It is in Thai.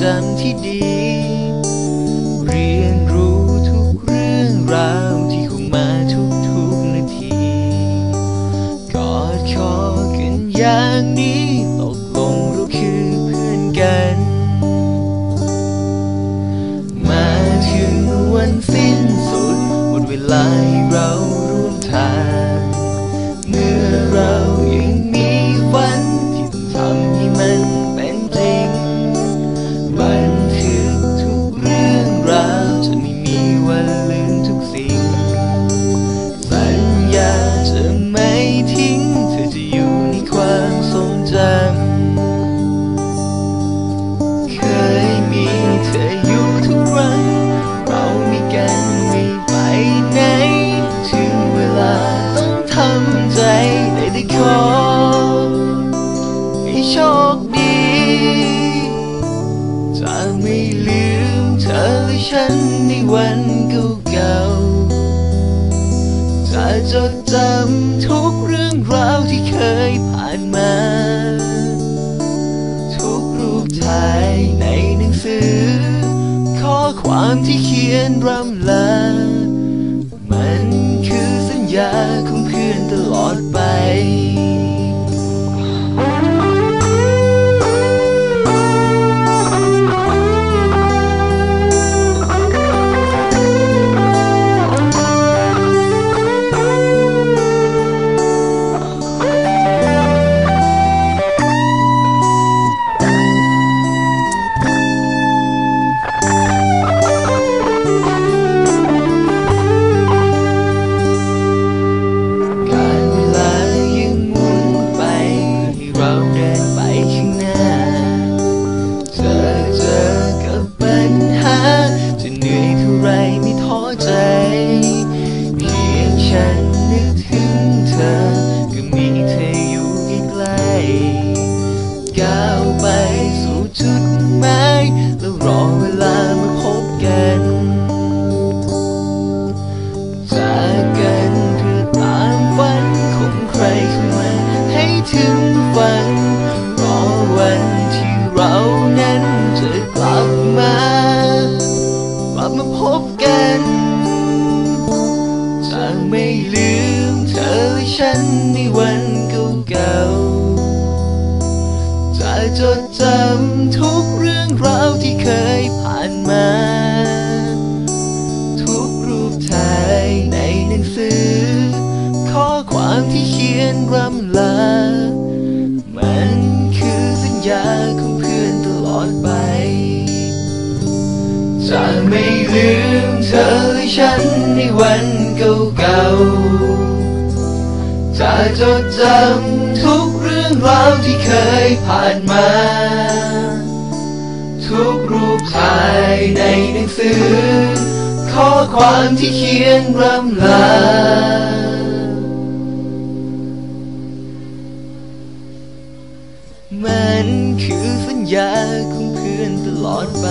จันทร์ที่ดี นในวันเก่าๆจะจดจำทุกเรื่องราวที่เคยผ่านมา ทุกรูปถ่ายในหนังสือ ข้อความที่เขียนรำลา มันคือสัญญาของเพื่อนตลอดไป ย ในวันเก่าๆจะจดจำทุกเรื่องราวที่เคยผ่านมา ทุกรูปถ่ายในหนังสือ ข้อความที่เขียนรำลา มันคือสัญญาของเพื่อนตลอดไป จะไม่ลืมเธอและฉันในวันเก่าๆ จะจดจำทุกเรื่องราวที่เคยผ่านมา ทุกรูปถ่ายในหนังสือ ข้อความที่เขียนรำลามันคือสัญญาของเพื่อนตลอดไป